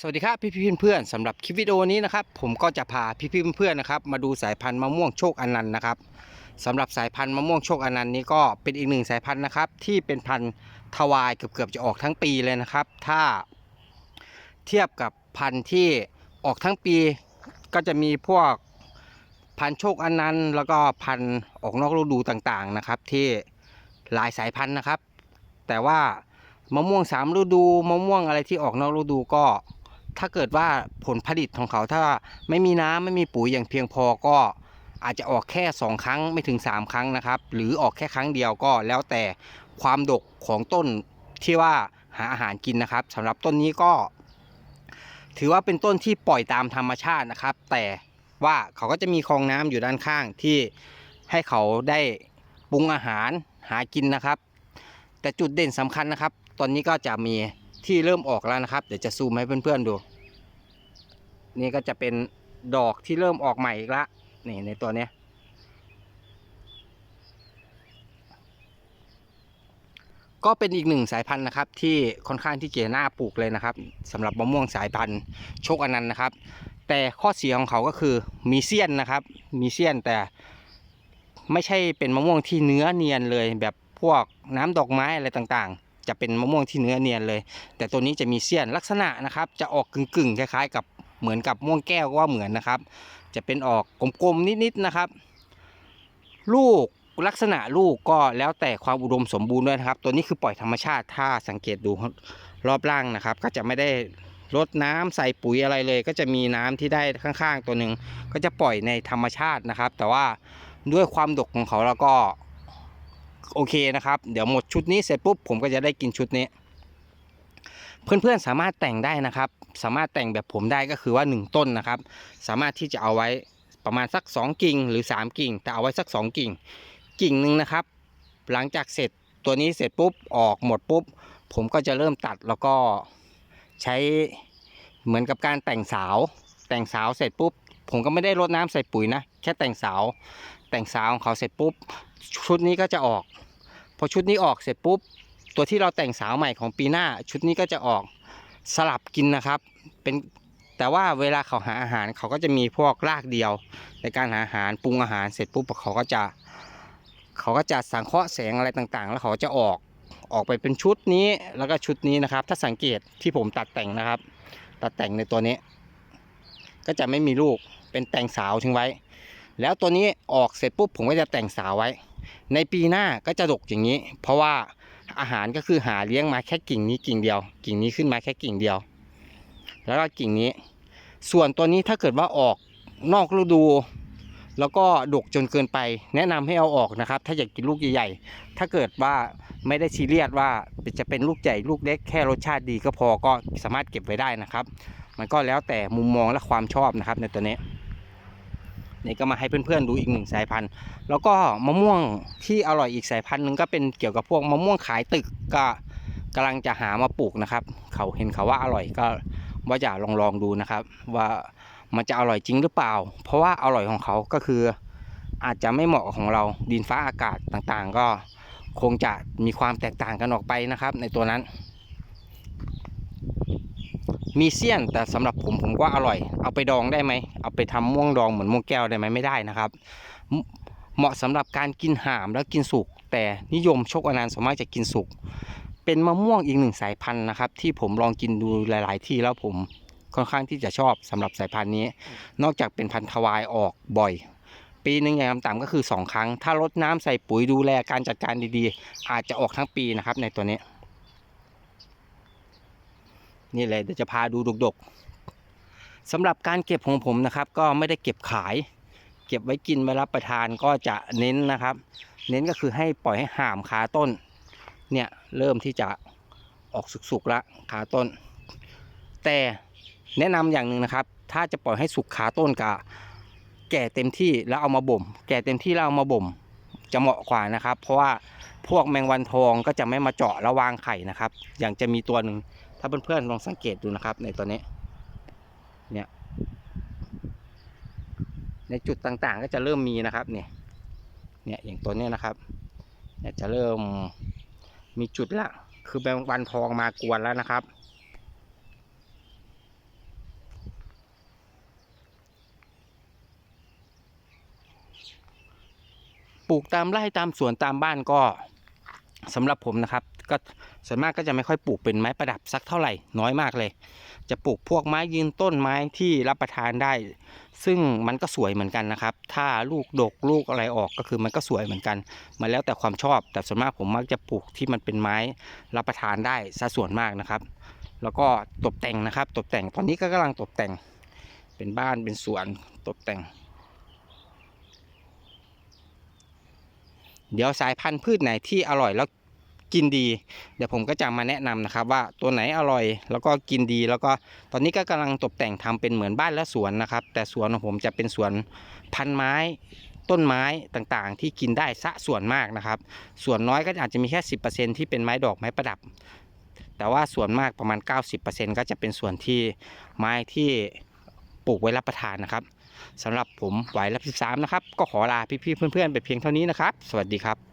สวัสดีครับพี่พี่เพื่อนๆสำหรับคลิปวิดีโอนี้นะครับผมก็จะพาพี่พี่เพื่อนๆนะครับมาดูสายพันธุ์มะม่วงโชคอนันต์นะครับสำหรับสายพันธุ์มะม่วงโชคอนันต์นี้ก็เป็นอีกหนึ่งสายพันธุ์นะครับที่เป็นพันธุ์ทวายเกือบๆจะออกทั้งปีเลยนะครับ ถ้าเทียบกับพันธุ์ที่ออกทั้งปีก็จะมีพวกพันธุ์โชคอนันต์แล้วก็พันธุ์ออกนอกฤดูต่างๆนะครับ ที่หลายสายพันธุ์นะครับ แต่ว่ามะม่วงสามฤดูมะม่วงอะไรที่ออกนอกฤดูก็ ถ้าเกิดว่าผลผลิตของเขาถ้าไม่มีน้ำไม่มีปุ๋ยอย่างเพียงพอก็อาจจะออกแค่ 2 ครั้งไม่ถึง 3 ครั้งนะครับ หรือออกแค่ครั้งเดียวก็แล้วแต่ความดกของต้นที่ว่าหาอาหารกินนะครับสำหรับต้นนี้ก็ ถือว่าเป็นต้นที่ปล่อยตามธรรมชาตินะครับ แต่ว่าเขาก็จะมีคลองน้ำอยู่ด้านข้างที่ให้เขาได้ปรุงอาหารหากินนะครับ แต่จุดเด่นสำคัญนะครับ ตอนนี้ก็จะมีที่เริ่มออกแล้วนะครับ เดี๋ยวจะซูมให้เพื่อนๆดู นี่ก็จะเป็นดอกที่เริ่มออกใหม่อีกละนี่ในตัวเนี้ยก็เป็นอีกหนึ่งสายพันธุ์นะครับ ที่ค่อนข้างที่จะน่าปลูกเลยนะครับสำหรับมะม่วงสายพันธุ์โชคอนันต์นะครับ แต่ข้อเสียของเขาก็คือมีเสี้ยนนะครับ มีเสี้ยนแต่ไม่ใช่เป็นมะม่วงที่เนื้อเนียนเลย แบบพวกน้ำดอกไม้อะไรต่างๆ จะเป็นมะม่วงที่เนื้อเนียนเลย แต่ตัวนี้จะมีเสี้ยนลักษณะนะครับ จะออกกึ่งๆคล้ายๆ กับ เหมือนกับม่วงแก้วก็ว่าเหมือนนะครับ จะเป็นออกกลมๆนิดๆนะครับ ลูกลักษณะลูกก็แล้วแต่ความอุดมสมบูรณ์ด้วยนะครับ ตัวนี้คือปล่อยธรรมชาติถ้าสังเกตดูรอบล่างนะครับ ก็จะไม่ได้รดน้ำใส่ปุ๋ยอะไรเลย ก็จะมีน้ำที่ได้ข้างๆ ตัวหนึ่งก็จะปล่อยในธรรมชาตินะครับ แต่ว่าด้วยความดกของเขาแล้วก็โอเคนะครับ เดี๋ยวหมดชุดนี้เสร็จปุ๊บผมก็จะได้กินชุดนี้ เพื่อนๆสามารถแต่งได้นะครับ สามารถแต่งแบบผมได้ก็คือว่า 1 ต้นนะครับ สามารถที่จะเอาไว้ประมาณสัก 2 กิ่งหรือ 3 กิ่ง แต่เอาไว้สัก 2 กิ่ง กิ่งหนึ่งนะครับ หลังจากเสร็จตัวนี้เสร็จปุ๊บออกหมดปุ๊บ ผมก็จะเริ่มตัดแล้วก็ใช้เหมือนกับการแต่งสาว แต่งสาวเสร็จปุ๊บ ผมก็ไม่ได้รดน้ำใส่ปุ๋ยนะ แค่แต่งสาว แต่งสาวของเขาเสร็จปุ๊บ ชุดนี้ก็จะออก พอชุดนี้ออกเสร็จปุ๊บ ตัวที่เราแต่งสาวใหม่ของปีหน้า ชุดนี้ก็จะออก สลับกินนะครับ เป็นแต่ว่าเวลาเขาหาอาหารเขาก็จะมีพวกรากเดียว ในการหาอาหารปรุงอาหารเสร็จปุ๊บเขาก็จะ เขาก็จะสังเคราะห์แสงอะไรต่างๆ แล้วเขาจะออกออกไปเป็นชุดนี้แล้วก็ชุดนี้นะครับ ถ้าสังเกตที่ผมตัดแต่งนะครับ ตัดแต่งในตัวนี้ ก็จะไม่มีลูกเป็นแต่งสาวทิ้งไว้ แล้วตัวนี้ออกเสร็จปุ๊บผมก็จะแต่งสาวไว้ ในปีหน้าก็จะดกอย่างนี้ เพราะว่า อาหารก็คือหาเลี้ยงมาแค่กิ่งนี้กิ่งเดียว กิ่งนี้ขึ้นมาแค่กิ่งเดียว แล้วก็กิ่งนี้ ส่วนตัวนี้ถ้าเกิดว่าออกนอกฤดู แล้วก็ดกจนเกินไป แนะนำให้เอาออกนะครับ ถ้าอยากกินลูกใหญ่ๆถ้าเกิดว่าไม่ได้ซีเรียสว่าจะเป็นลูกใหญ่ลูกเล็กแค่รสชาติดีก็พอก็สามารถเก็บไว้ได้นะครับ มันก็แล้วแต่มุมมองและความชอบนะครับในตัวนี้ นี่ก็มาให้เพื่อนๆดูอีกหนึ่งสายพันธุ์ แล้วก็มะม่วงที่อร่อยอีกสายพันธุ์หนึ่งก็เป็นเกี่ยวกับพวกมะม่วงขายตึกก็กำลังจะหามาปลูกนะครับ เขาเห็นเขาว่าอร่อยก็ว่าจะลองลองดูนะครับ ว่ามันจะอร่อยจริงหรือเปล่า เพราะว่าอร่อยของเขาก็คือ อาจจะไม่เหมาะของเราดินฟ้าอากาศต่างๆ ก็คงจะมีความแตกต่างกันออกไปนะครับ ในตัวนั้น มีเสี้ยนแต่สำหรับผมผมว่าอร่อย เอาไปดองได้ไหม เอาไปทำม่วงดองเหมือนม่วงแก้วได้ไหมไม่ได้นะครับ เหมาะเหมาะสำหรับการกินหามแล้วกินสุก แต่นิยมโชคอนันสวนมากจะกินสุก เป็นมะม่วงอีกหนึ่งสายพันธุ์นะครับ ที่ผมลองกินดูหลาย ๆ ที่แล้วผมค่อนข้างที่จะชอบสำหรับสายพันธุ์นี้ นอกจากเป็นพันธุ์ทวายออกบ่อย ปีหนึ่งอย่างต่ำก็คือ 2 ครั้ง ถ้ารดน้ำใส่ปุ๋ยดูแลการจัดการดีๆ อาจจะออกทั้งปีนะครับในตัวนี้ นี่เลยเดี๋ยวจะพาดูดกๆสำหรับการเก็บของผมนะครับ ก็ไม่ได้เก็บขาย เก็บไว้กินไว้รับประทานก็จะเน้นนะครับ เน้นก็คือให้ปล่อยให้ห่ามขาต้น เนี่ยเริ่มที่จะออกสุกๆละขาต้น แต่แนะนำอย่างหนึ่งนะครับ ถ้าจะปล่อยให้สุกขาต้นกับแก่เต็มที่แล้วเอามาบ่ม แก่เต็มที่แล้วเอามาบ่มจะเหมาะกว่านะครับ เพราะว่าพวกแมงวันทองก็จะไม่มาเจาะแล้ววางไข่นะครับ อย่างจะมีตัวหนึ่ง ถ้าเพื่อนๆลองสังเกตดูนะครับ ในตัวนี้ เนี่ยในจุดต่างๆ ก็จะเริ่มมีนะครับเนี่ยเนี่ยอย่างตัวนี้นะครับเนี่ยจะเริ่มมีจุดละ คือแบงวันพองมากวนแล้วนะครับ ปลูกตามไร่ตามสวนตามบ้านก็สำหรับผมนะครับ ก็ส่วนมากก็จะไม่ค่อยปลูกเป็นไม้ประดับสักเท่าไหร่น้อยมากเลย จะปลูกพวกไม้ยืนต้นไม้ที่รับประทานได้ ซึ่งมันก็สวยเหมือนกันนะครับ ถ้าลูกดกลูกอะไรออกก็คือมันก็สวยเหมือนกันมาแล้วแต่ความชอบ แต่ส่วนมากผมมักจะปลูกที่มันเป็นไม้รับประทานได้ซะส่วนมากนะครับ แล้วก็ตกแต่งนะครับ ตกแต่งตอนนี้ก็กำลังตกแต่งเป็นบ้านเป็นสวนตกแต่งเดี๋ยวสายพันธุ์พืชไหนที่อร่อยแล้ว กินดี เดี๋ยวผมก็จะมาแนะนำนะครับว่าตัวไหนอร่อยแล้วก็กินดี แล้วก็ตอนนี้ก็กำลังตกแต่งทำเป็นเหมือนบ้านและสวนนะครับ แต่สวนของผมจะเป็นสวนพันไม้ต้นไม้ต่างๆ ที่กินได้ซะส่วนมากนะครับ ส่วนน้อยก็อาจจะมีแค่ 10%ที่เป็นไม้ดอกไม้ประดับ แต่ว่าส่วนมากประมาณ 90%ก็จะเป็นส่วนที่ไม้ที่ปลูกไว้รับประทานนะครับสำหรับผมไหวรับ13นะครับ ก็ขอลาพี่ๆเพื่อนๆไปเพียงเท่านี้นะครับ สวัสดีครับ